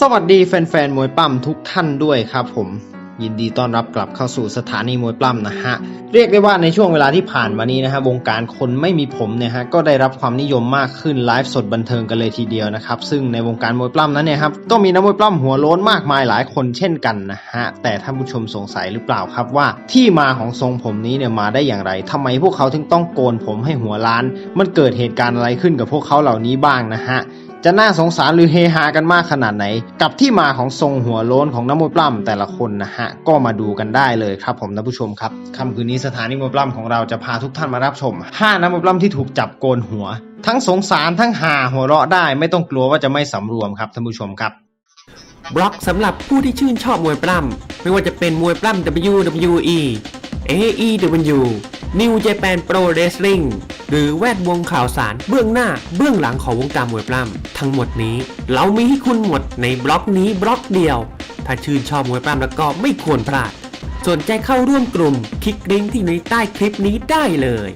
สวัสดีแฟนๆ มวยปล้ำทุกท่านด้วยครับผม ยินดีต้อนรับกลับเข้าสู่สถานีมวยปล้ำนะฮะ เรียกได้ว่าในช่วงเวลาที่ผ่านมานี้นะฮะวงการคนไม่มีผมเนี่ยฮะก็ได้รับความนิยมมากขึ้นไลฟ์สดบันเทิงกันเลยทีเดียวนะครับซึ่งในวงการมวยปล้ำนั้นเนี่ยครับก็มีนักมวยปล้ำหัวโล้นมากมายหลายคนเช่นกันนะฮะแต่ท่านผู้ชมสงสัยหรือเปล่าครับว่า ที่มาของทรงผมนี้เนี่ยมาได้อย่างไรทำไมพวกเขาถึงต้องโกนผมให้หัวล้าน มันเกิดเหตุการณ์อะไรขึ้นกับพวกเขาเหล่านี้บ้างนะฮะ จะน่าสงสารหรือเฮฮากันมากขนาดไหน กับที่มาของทรงหัวโล้นของนักมวยปล้ำแต่ละคนนะฮะ ก็มาดูกันได้เลยครับผมท่านผู้ชมครับค่ำคืนนี้สถานีมวยปล้ำของเราจะพาทุกท่านมารับชม 5นักมวยปล้ำที่ถูกจับโกนหัว ทั้งสงสารทั้งหาหัวเราะได้ไม่ต้องกลัวว่าจะไม่สำรวมครับท่านผู้ชมครับบล็อกสำหรับผู้ที่ชื่นชอบมวยปล้ำไม่ว่าจะเป็นมวยปล้ำ WWE AEW New Japan Pro Wrestling หรือแวดวงข่าวสารเบื้องหน้าเบื้องหลังของวงการมวยปล้ำทั้งหมดนี้ เรามีให้คุณหมดในบล็อกนี้บล็อกเดียว ถ้าชื่นชอบมวยปล้ำแล้วก็ไม่ควรพลาด สนใจเข้าร่วมกลุ่มคลิกลิงก์ที่ในใต้คลิปนี้ได้เลย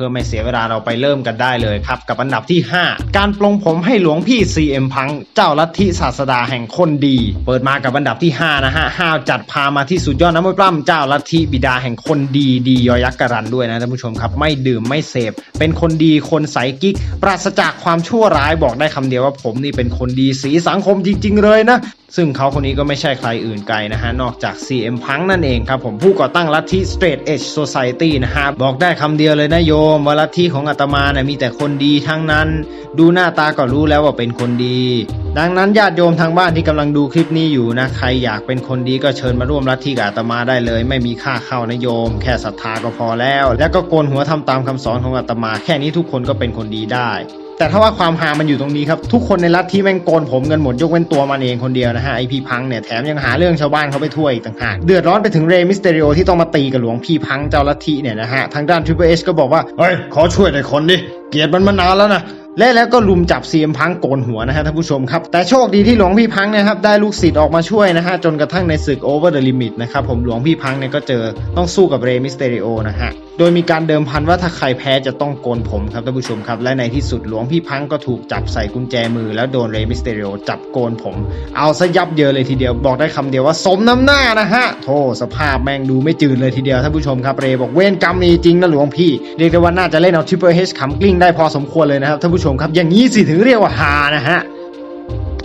พื่อไม่เสียเวลาเราไปเริ่มกันได้เลยครับ กับอันดับที่ 5 การปลงผมให้หลวงพี่ CM พัง เจ้าลัทธิศาสดาแห่งคนดี เปิดมากับอันดับที่ 5 นะฮะห้าวจัดพามาที่สุดยอดน้ำมวยปล้ำเจ้าลัทธิบิดาแห่งคนดีดียอยักษ์กรันด้วยนะท่านผู้ชมครับ ไม่ดื่มไม่เสพ เป็นคนดีคนใสกิ๊ก ปราศจากความชั่วร้ายบอกได้คำเดียวว่าผมนี่เป็นคนดีสีสังคมจริง ๆ เลยนะซึ่งเขาคนนี้ก็ไม่ใช่ใครอื่นไกลนะฮะ นอกจาก CM พังนั่นเองครับผมผู้ก่อตั้งลัทธิ Straight Edge Society นะฮะ บอกได้คำเดียวเลยนะโยม ว่าลัทธิของอาตมาเนี่ยมีแต่คนดีทั้งนั้น ดูหน้าตาก็รู้แล้วว่าเป็นคนดี ดังนั้นญาติโยมทางบ้านที่กำลังดูคลิปนี้อยู่นะ ใครอยากเป็นคนดีก็เชิญมาร่วมลัทธิกับอาตมาได้เลย ไม่มีค่าเข้านะโยม แค่ศรัทธาก็พอแล้ว แล้วก็โกนหัวทำตามคำสอนของอาตมา แค่นี้ทุกคนก็เป็นคนดีได้ แต่ถ้าว่าความหามันอยู่ตรงนี้ครับ ทุกคนในรัฐที่แม่งโกนผมกันหมดยกเว้นตัวมันเองคนเดียวนะฮะไอพี่พังเนี่ยแถมยังหาเรื่องชาวบ้านเขาไปทั่วอีกต่างหากเดือดร้อนไปถึงเรมิสเตริโอที่ต้องมาตีกับหลวงพี่พังเจ้าลัทธิเนี่ยนะฮะทางด้านทริปเปอร์เอก็บอกว่าเฮ้ยขอช่วยหน่อยคนดิเกลียดมันมานานแล้วนะและแล้วก็ลุมจับซีเอ็มพังโกนหัวนะฮะท่านผู้ชมครับ แต่โชคดีที่หลวงพี่พังนะครับได้ลูกศิษย์ออกมาช่วยนะฮะจนกระทั่งในศึก Over the Limit นะครับผมหลวงพี่พังเนี่ยก็เจอต้องสู้กับเรมิสเตริโอนะฮะ โดยมีการเดิมพันว่าถ้าใครแพ้จะต้องโกนผมครับท่านผู้ชมครับ และในที่สุดหลวงพี่พังก็ถูกจับใส่กุญแจมือแล้วโดนเรมิสเตริโอจับโกนผม เอาซะยับเยินเลยทีเดียวบอกได้คำเดียวว่าสมน้ำหน้านะฮะโธ่สภาพแม่งดูไม่จืดเลยทีเดียวท่านผู้ชมครับเรบอกเวรกรรมมีจริงนะหลวงพี่เรียกได้ว่าน่าจะเล่นเอาทริปเปอร์เฮชขำกลิ้งได้พอสมควรเลยนะครับท่านผู้ชมครับอย่างนี้สิถึงเรียกว่าฮานะฮะ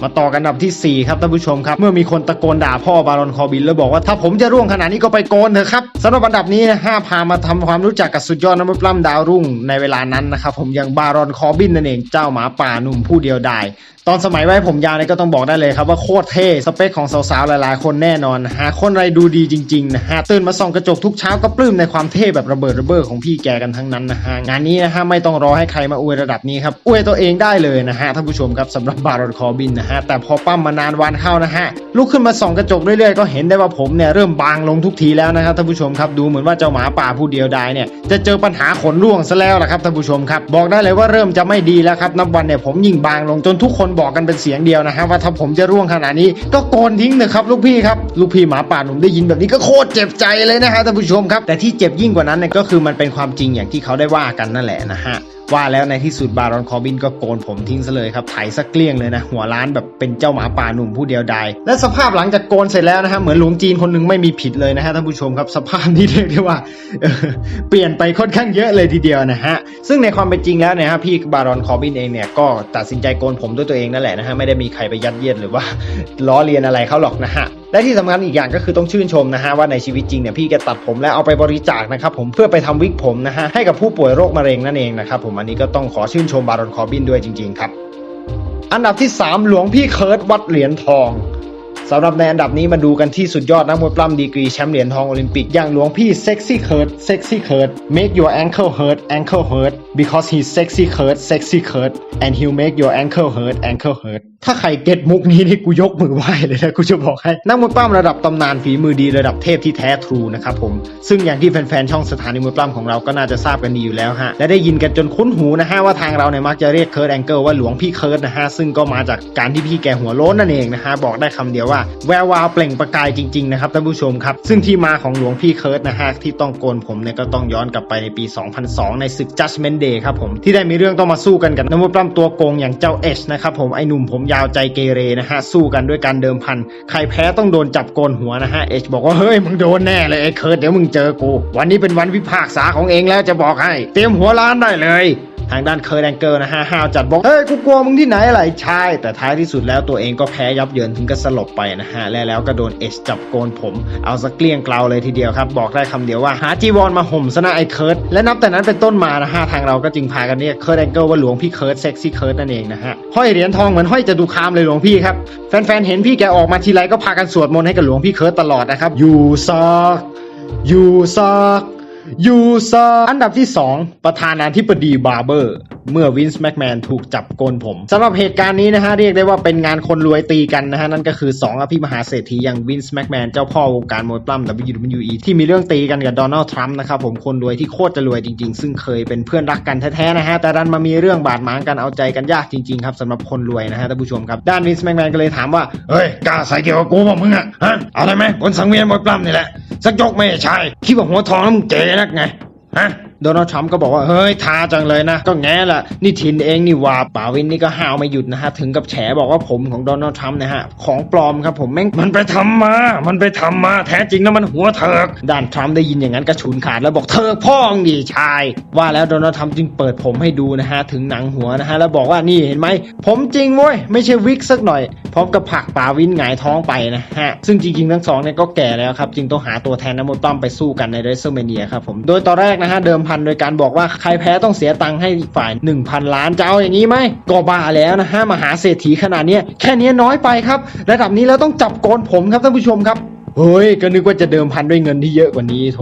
มาต่อกันอันดับทีสี่ 4 ครับท่านผู้ชมครับ เมื่อมีคนตะโกนด่าพ่อบารอนคอบินแล้วบอกว่าถ้าผมจะร่วงขนาดนี้ก็ไปโกนเถอะครับสำหรับอันดับนี้ห้าพามาทำความรู้จักกับสุดยอดนักมวยปล้ำดาวรุ่งในเวลานั้นนะครับผมอย่างบารอนคอบินนั่นเองเจ้าหมาป่าหนุ่มผู้เดียวดาย ตอนสมัยไว้ผมยาวเนี่ยก็ต้องบอกได้เลยครับว่าโคตรเท่สเปคของสาวๆ หลายๆ คนแน่นอน หาคนไรดูดีจริงๆนะฮะตื่นมาส่องกระจกทุกเช้าก็ปลื้มในความเท่แบบระเบิดระเบ้อของพี่แกกันทั้งนั้นนะฮะงานนี้นะฮะไม่ต้องรอให้ใครมาอวยระดับนี้ครับอวยตัวเองได้เลยนะฮะท่านผู้ชมครับสำหรับบารอนคอบินนะฮะแต่พอปั้มมานานวันเข้านะฮะลุกขึ้นมาส่องกระจกเรื่อยๆก็เห็นได้ว่าผมเนี่ยเริ่มบางลงทุกทีแล้วนะครับท่านผู้ชมครับดูเหมือนว่าเจ้าหมาป่าผู้เดียวดายเนี่ยจะเจอปัญหาขนร่วงซะแล้วละครับท่านผู้ชมครับบอกได้เลยว่าเริ่มจะไม่ดีแล้วครับนับวันเนี่ยผมยิ่งบางลงจนทุกคนบอกกันเป็นเสียงเดียวนะฮะว่าถ้าผมจะร่วงขนาดนี้ ก็โกนทิ้งเถอะครับลูกพี่ครับลูกพี่หมาป่าหนุ่มได้ยินแบบนี้ก็โคตรเจ็บใจเลยนะฮะท่านผู้ชมครับ แต่ที่เจ็บยิ่งกว่านั้นเนี่ยก็คือมันเป็นความจริงอย่างที่เขาได้ว่ากันนั่นแหละนะฮะ ว่าแล้วในที่สุดบารอนคอบินก็โกนผมทิ้งซะเลยครับไถสักเกลี้ยงเลยนะ หัวล้านแบบเป็นเจ้าหมาป่าหนุ่มผู้เดียวดายและสภาพหลังจากโกนเสร็จแล้วนะฮะเหมือนหลวงจีนคนหนึงไม่มีผิดเลยนะฮะท่านผู้ชมครับสภาพนี้เรียกได้ว่าเเปลี่ยนไปค่อนข้างเยอะเลยทีเดียวนะฮะซึ่งในความเป็นจริงแล้วเนี่ยฮะพี่บารอนคอบินเองเนี่ยก็ตัดสินใจโกนผมด้วยตัวเองนั่นแหละนะฮะไม่ได้มีใครไปยัดเยียดหรือว่าล้อเลียนอะไรเขาหรอกนะฮะ และที่สำคัญอีกอย่างก็คือต้องชื่นชมนะฮะว่าในชีวิตจริงเนี่ยพี่แกตัดผมแล้วเอาไปบริจาคนะครับผมเพื่อไปทำวิกผมนะฮะให้กับผู้ป่วยโรคมะเร็งนั่นเองนะครับผมอันนี้ก็ต้องขอชื่นชมบารอนคอบินด้วยจริงๆครับอันดับที่ 3 หลวงพี่เคิร์ดวัดเหรียญทองสำหรับในอันดับนี้มาดูกันที่สุดยอดนักมวยปล้ำดีกรีแชมป์เหรียญทองโอลิมปิกอย่างหลวงพี่เซ็กซี่เคิร์ดเซ็กซี่เคิร์ด make your ankle hurt ankle hurt because he's sexy เคิร์ด sexy เคิร์ด and he'll make your ankle hurt ankle hurt ถ้าใครเก็ตมุกนี้นี่กูยกมือไหว้เลยนะกูจะบอกให้นักมวยปล้ำระดับตำนานฝีมือดีระดับเทพที่แท้ทรูนะครับผมซึ่งอย่างที่แฟนๆช่องสถานีมวยปล้ำของเราก็น่าจะทราบกันดีอยู่แล้วฮะและได้ยินกันจนคุ้นหูนะฮะว่าทางเราเนี่ยมักจะเรียกเคิร์ดแองเกิลว่าหลวงพี่เคิร์ดนะฮะซึ่งก็มาจากการที่พี่แกหัวโล้นนั่นเองนะฮะบอกได้คำเดียวว่าแวววาวเปล่งประกายจริงๆนะครับท่านผู้ชมครับซึ่งที่มาของหลวงพี่เคิร์ดนะฮะที่ต้องโกนผมเนี่ยก็ต้องย้อนกลับไปในปี 2002 ในศึก Judgment Day ครับผมที่ได้มีเรื่องต้องมาสู้กันกับนักมวยปล้ำตัวโกงอย่างเจ้าเอชนะครับผมไอหนุ่มผมยาวใจเกเรนะฮะสู้กันด้วยการเดิมพัน ใครแพ้ต้องโดนจับโกนหัวนะฮะเอชบอกว่าเฮ้ยมึงโดนแน่เลยไอ้เคิร์ดเดี๋ยวมึงเจอกู วันนี้เป็นวันวิพากษาของเองแล้วจะบอกให้ เตรียมหัวล้านได้เลย ทางด้านเคิร์แองเกิลนะฮะห้าวจัดบอกเฮ้ยกูกลัวมึงที่ไหนอะไรใช่แต่ท้ายที่สุดแล้วตัวเองก็แพ้ยับเยินถึงก็สลบไปนะฮะและแล้วก็โดนเอชจับโกนผมเอาสักเกลี้ยงเกลาเลยทีเดียวครับ บอกได้คำเดียวว่าหาจีวรมาห่มซะนะไอ้เคิร์ดและนับแต่นั้นเป็นต้นมานะฮะทางเราก็จึงพากันเรียกเคิร์แองเกิลว่าหลวงพี่เคิร์ดเซ็กซี่เคิร์ดนั่นเองนะฮะห้อยเหรียญทองเหมือนห้อยจตุคามเลยหลวงพี่ครับแฟนๆเห็นพี่แกออกมาทีไรก็พากันสวดมนต์ให้กับหลวงพี่เคิร์ดตลอดนะครับอยู่ซอกอยู่ซอก ยูซาอันดับที่ 2 ประธานาธิบดีบาร์เบอร์ เมื่อวินส์แม็กแมนถูกจับโกนผมสำหรับเหตุการณ์นี้นะฮะเรียกได้ว่าเป็นงานคนรวยตีกันนะฮะนั่นก็คือ 2 อภิมหาเศรษฐีอย่างวินส์แม็กแมนเจ้าพ่อวงการมวยปล้ำ WWE ที่มีเรื่องตีกันกับโดนัลด์ทรัมป์นะครับผมคนรวยที่โคตรจะรวยจริงๆ ซึ่งเคยเป็นเพื่อนรักกันแท้ๆนะฮะแต่ดันมามีเรื่องบาดหมางกันเอาใจกันยากจริงๆครับสำหรับคนรวยนะฮะท่านผู้ชมครับด้านวินส์แม็กแมนก็เลยถามว่าเฮ้ยกล้าใส่เกี่ยวกับกูบ้งมึงอะฮะเอาได้ไหมบนสังเวียนมวยปล้ำนี่แหละสักยกไม่ใช่คิดว่าหัวทองแล้วมึงเจ๋นักไงฮะ โดนัลด์ทรัมป์ก็บอกว่า เฮ้ยทาจังเลยนะ ก็แง่ละนี่ทินเองนี่ว่าป่าวินนี่ก็ห้าวไม่หยุดนะฮะ ถึงกับแฉบอกว่าผมของโดนัลด์ทรัมป์นะฮะ ของปลอมครับผมแม่งมันไปทำมา มันไปทำมาแท้จริงแล้วมันหัวเถิกด้านทรัมป์ได้ยินอย่างนั้นก็ฉุนขาดแล้วบอกเถิกพ่องดีชาย ว่าแล้วโดนัลด์ทรัมป์จึงเปิดผมให้ดูนะฮะถึงหนังหัวนะฮะแล้วบอกว่านี่เห็นไหมผมจริงเว้ยไม่ใช่วิกสักหน่อยพร้อมกับผักป่าวินหงายท้องไปนะฮะซึ่งจริงๆทั้งสองเนี่ยก็แก่แล้วครับจึงต้องหาตัวแทนนักมวยปล้ำไปสู้กันในเรสเซอร์เมเนียครับผมโดยตอนแรกนะฮะเดิมพนโดยการบอกว่าใครแพ้ต้องเสียตังค์ให้อีกฝ่าย 1,000 ล้านจะเอาอย่างนี้ไหมก็บ้าแล้วนะฮะมหาเศรษฐีขนาดนี้แค่นี้น้อยไปครับ ระดับนี้แล้วต้องจับโกนผมครับท่านผู้ชมครับเฮ้ยก็นึกว่าจะเดิมพันด้วยเงินที่เยอะกว่านี้โถ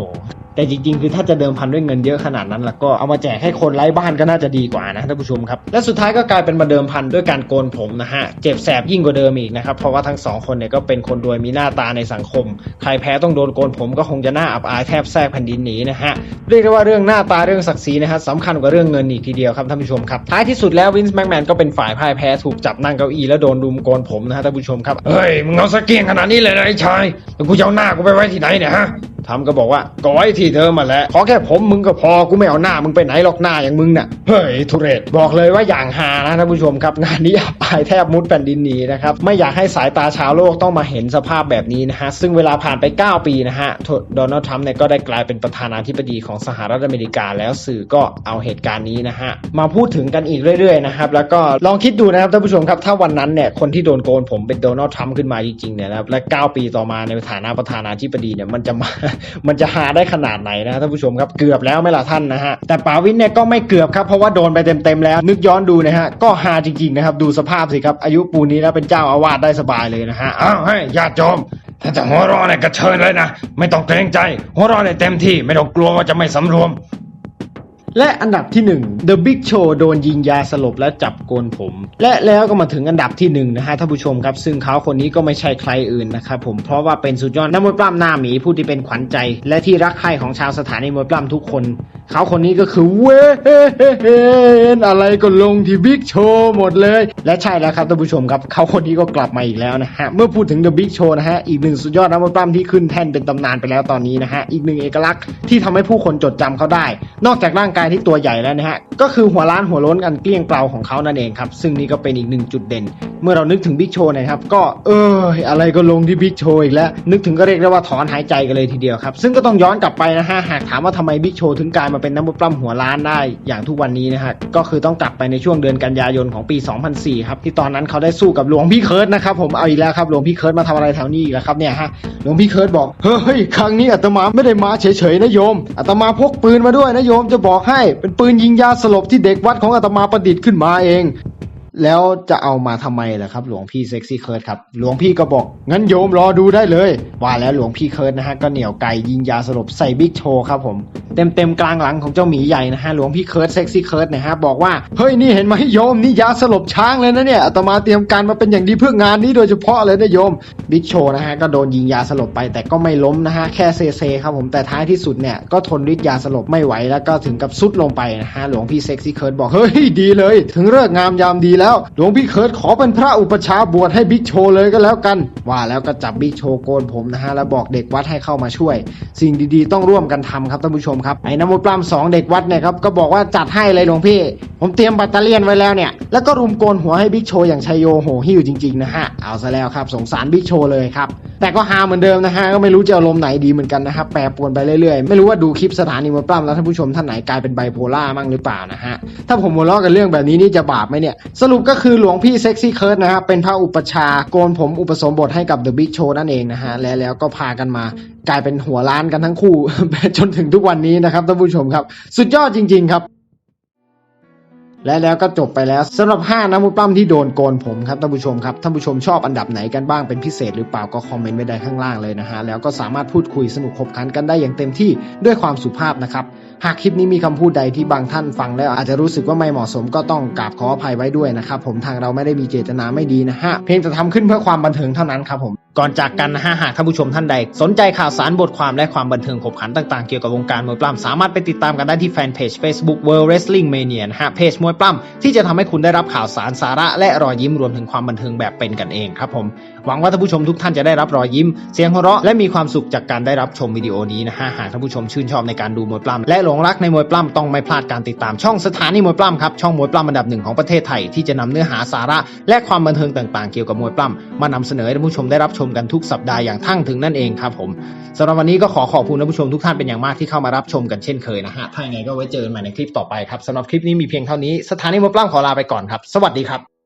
แต่จริงๆ คือถ้าจะเดิมพันด้วยเงินเยอะขนาดนั้นแล้วก็เอามาแจกให้คนไร้บ้านก็น่าจะดีกว่านะท่านผู้ชมครับ และสุดท้ายก็กลายเป็นมาเดิมพันด้วยการโกนผมนะฮะ เจ็บแสบยิ่งกว่าเดิมอีกนะครับ เพราะว่าทั้งสองคนเนี่ยก็เป็นคนรวยมีหน้าตาในสังคม ใครแพ้ต้องโดนโกนผมก็คงจะหน้าอับอายแทบแทรกแผ่นดินหนีนะฮะ เรียกได้ว่าเรื่องหน้าตาเรื่องศักดิ์ศรีนะฮะสำคัญกว่าเรื่องเงินอีกทีเดียวครับท่านผู้ชมครับ ท้ายที่สุดแล้ววินส์แม็กแมนก็เป็นฝ่ายพ่ายแพ้ถูกจับนั่งเก้าอี้แล้วโดนรุมโกนผมนะฮะท่านผู้ชมครับ เฮ้ยมึงเอาสเกียงขนาดนี้เลยนะไอ้ชายแล้วกูจะเอาหน้ากูไปไว้ที่ไหนเนี่ยฮะทำก็บอกว่าก็ไว้ทกี่เธอมาแหล้วขอแค่ผมมึงก็พอกูไม่เอาหน้ามึงไปไหนหรอกหน้าอย่างมึงน่ะเฮ้ยทุเรศบอกเลยว่าอย่างฮานะท่านผู้ชมครับงานนี้อับอายแทบมุดแผ่นดินหนีนะครับไม่อยากให้สายตาชาวโลกต้องมาเห็นสภาพแบบนี้นะฮะซึ่งเวลาผ่านไป 9 ปีนะฮะโดนัลด์ทรัมป์เนี่ยก็ได้กลายเป็นประธานาธิบดีของสหรัฐอเมริกาแล้วสื่อก็เอาเหตุการณ์นี้นะฮะมาพูดถึงกันอีกเรื่อยๆนะครับแล้วก็ลองคิดดูนะครับท่านผู้ชมครับถ้าวันนั้นเนี่ยคนที่โดนโกนผมเป็นโดนัลด์ทรัมป์ขึ้นมาจริงๆเนี่ยนะครับและ 9 ปีต่อมาในฐานะประธานาธิบดีเนี่ยมันจะมามันจะหาได้ขนาดไหนนะท่านผู้ชมครับเกือบแล้วไม่ล่ะท่านนะฮะแต่ป๋าวินเนี่ยก็ไม่เกือบครับเพราะว่าโดนไปเต็มๆแล้ว นึกย้อนดูนะฮะก็หาจริงๆนะครับดูสภาพสิครับอายุปูนี้แล้วเป็นเจ้าอาวาสได้สบายเลยนะฮะอ้าวให้ญาติโยมถ้าจะหัวเร้อนเนี่ยก็เชิญเลยนะ ไม่ต้องเกรงใจ หัวเร้อนเนี่ยเต็มที่ ไม่ต้องกลัวว่าจะไม่สำรวม และอันดับที่ 1 The Big Show โดนยิงยาสลบและจับโกนผม และแล้วก็มาถึงอันดับที่1นะฮะท่านผู้ชมครับ ซึ่งเขาคนนี้ก็ไม่ใช่ใครอื่นนะครับผมเพราะว่าเป็นสุดยอดนักมวยปล้ำหน้าหมีผู้ที่เป็นขวัญใจ และที่รักใคร่ของชาวสถานีมวยปล้ำทุกคน เขาคนนี้ก็คือเวนอะไรก็ลงที่ Big Show หมดเลย และใช่แล้วครับท่านผู้ชมครับเขาคนนี้ก็กลับมาอีกแล้วนะฮะเมื่อพูดถึง The Big Show นะฮะอีกหนึ่งสุดยอดนักมวยปล้ำที่ขึ้นแท่นเป็นตำนานไปแล้วตอนนี้นะฮะอีกหนึ่งเอกลักษณ์ที่ทำให้ผู้คนจดจำเขาได้ นอกจากร่างกายที่ตัวใหญ่แล้วนะฮะ ก็คือหัวล้านหัวล้นกันเกลี้ยงเกลาของเขานั่นเองครับ ซึ่งนี่ก็เป็นอีกหนึ่งจุดเด่น เมื่อเรานึกถึงบิ๊กโชว์นะครับ ก็เอออะไรก็ลงที่บิ๊กโชว์อีกแล้ว นึกถึงก็เรียกได้ว่าถอนหายใจกันเลยทีเดียวครับ ซึ่งก็ต้องย้อนกลับไปนะฮะ หากถามว่าทำไมบิ๊กโชว์ถึงกลายมาเป็นนักมวยปล้ำหัวล้านได้อย่างทุกวันนี้นะฮะ ก็คือต้องกลับไปในช่วงเดือนกันยายนของปี 2004 ครับ ที่ตอนนั้นเขาได้สู้กับหลวงพี่เคิร์ดนะครับผม เอาอีกแล้วครับ หลวงพี่เคิร์ดมาทำอะไรแถวนี้อีกแล้วครับเนี่ยฮะ หลวงพี่เคิร์ดบอก เฮ้ย ครั้งนี้อาตมาไม่ได้มาเฉยๆนะโยมอาตมาพกปืนมาด้วยนะโยมจะบอกใให้เป็นปืนยิงยาสลบที่เด็กวัดของอาตมาประดิษฐ์ขึ้นมาเอง แล้วจะเอามาทำไมล่ะครับ หลวงพี่เซ็กซี่เคิร์ดครับ หลวงพี่ก็บอก งั้นโยมรอดูได้เลย ว่าแล้วหลวงพี่เคิร์ดนะฮะ ก็เหนี่ยวไก่ยิงยาสลบใส่บิ๊กโชครับผม เต็มเต็มกลางหลังของเจ้าหมีใหญ่นะฮะ หลวงพี่เคิร์ดเซ็กซี่เคิร์ดนะฮะ บอกว่า เฮ้ย นี่เห็นไหมโยม นี่ยาสลบช้างเลยนะเนี่ยอาตมาเตรียมการมาเป็นอย่างดีเพื่องานนี้โดยเฉพาะเลยนะโยมบิ๊กโชนะฮะก็โดนยิงยาสลบไป แต่ก็ไม่ล้มนะฮะแค่เซเซครับผมแต่ท้ายที่สุดเนี่ยก็ทนฤทธิ์ยาสลบไม่ไหวแล้วก็ถึงกับซุดลงไปนะฮะหลวงพี่เซ็กซี่เคิร์ดบอกเฮ้ยดีเลย ถึงเลิกงามยามดีแล้วแล้วหลวงพี่เคิร์ดขอเป็นพระอุปชาบวชให้บิ๊กโชเลยก็แล้วกัน ว่าแล้วก็จับบิ๊กโชโกนผมนะฮะแล้วบอกเด็กวัดให้เข้ามาช่วย สิ่งดีๆ ต้องร่วมกันทำครับท่านผู้ชมครับไอ้น้ำมนต์ปล้ำสองเด็กวัดเนี่ยครับก็บอกว่าจัดให้เลยหลวงพี่ ผมเตรียมบัตเตอเลียนไว้แล้วเนี่ยแล้วก็รุมโกนหัวให้บิ๊กโชอย่างชัยโยโหหิ้วจริงๆนะฮะเอาซะแล้วครับสงสารบิ๊กโชเลยครับแต่ก็ฮาเหมือนเดิมนะฮะก็ไม่รู้จะอารมณ์ไหนดีเหมือนกันนะครับแปรปรวนไปเรื่อยๆ ไม่รู้ว่าดูคลิปสถานีมวยปล้ำแล้วท่านผู้ชมท่านไหนกลายเป็นไบโพล่ามั่งหรือเปล่านะฮะถ้าผมหัวเราะกันเรื่องแบบนี้นี่จะบาปไหมเนี่ยสรุปก็คือหลวงพี่เซ็กซี่เคิร์ดนะครับเป็นพระอุปชาโกนผมอุปสมบทให้กับเดอะบิ๊กโชว์นั่นเองนะฮะและแล้วก็พากันมากลายเป็นหัวล้านกันทั้งคู่ จนถึงทุกวันนี้นะครับท่านผู้ชมครับ สุดยอดจริง ๆครับและแล้วก็จบไปแล้วสำหรับ 5นักมวยปล้ำที่โดนโกนผมครับท่านผู้ชมครับท่านผู้ชมชอบอันดับไหนกันบ้างเป็นพิเศษหรือเปล่าก็คอมเมนต์ไว้ได้ข้างล่างเลยนะฮะแล้วก็สามารถพูดคุยสนุกขบขันกันได้อย่างเต็มที่ด้วยความสุภาพนะครับ หากคลิปนี้มีคำพูดใดที่บางท่านฟังแล้วอาจจะรู้สึกว่าไม่เหมาะสมก็ต้องกราบขออภัยไว้ด้วยนะครับผมทางเราไม่ได้มีเจตนาไม่ดีนะฮะเพียงแต่ทำขึ้นเพื่อความบันเทิงเท่านั้นครับผมก่อนจากกันนะฮะหากท่านผู้ชมท่านใด สนใจข่าวสารบทความและความบันเทิงขบขันต่างๆ เกี่ยวกับวงการมวยปล้ำสามารถไปติดตามกันได้ที่แฟนเพจ Facebook World Wrestling Mania นะฮะเพจมวยปล้ำที่จะทำให้คุณได้รับข่าวสารสาระ และรอยยิ้มรวมถึงความบันเทิงแบบเป็นกันเองครับผม หวังว่าท่านผู้ชมทุกท่านจะได้รับรอยยิ้ม เสียงหัวเราะและมีความสุขจากการได้รับชมวิดีโอนี้นะฮะหากท่านผู้ชมชื่นชอบในการดูมวยปล้ำและหลงรักในมวยปล้ำต้องไม่พลาดการติดตามช่องสถานีมวยปล้ำครับช่องมวยปล้ำอันดับหนึ่งของประเทศไทยที่จะนำเนื้อหาสาระ และความบันเทิงต่าง ๆ เกี่ยวกับมวยปล้ำมานำเสนอให้ท่านผู้ชมได้รับชมชมกันทุกสัปดาห์อย่างทั่งถึงนั่นเองครับผมสำหรับวันนี้ก็ขอขอบคุณท่านผู้ชมทุกท่านเป็นอย่างมากที่เข้ามารับชมกันเช่นเคยนะฮะถ้าอย่างไรก็ไว้เจอกันใหม่ในคลิปต่อไปครับสำหรับคลิปนี้มีเพียงเท่านี้สถานีมวยปล้ำขอลาไปก่อนครับ สวัสดีครับ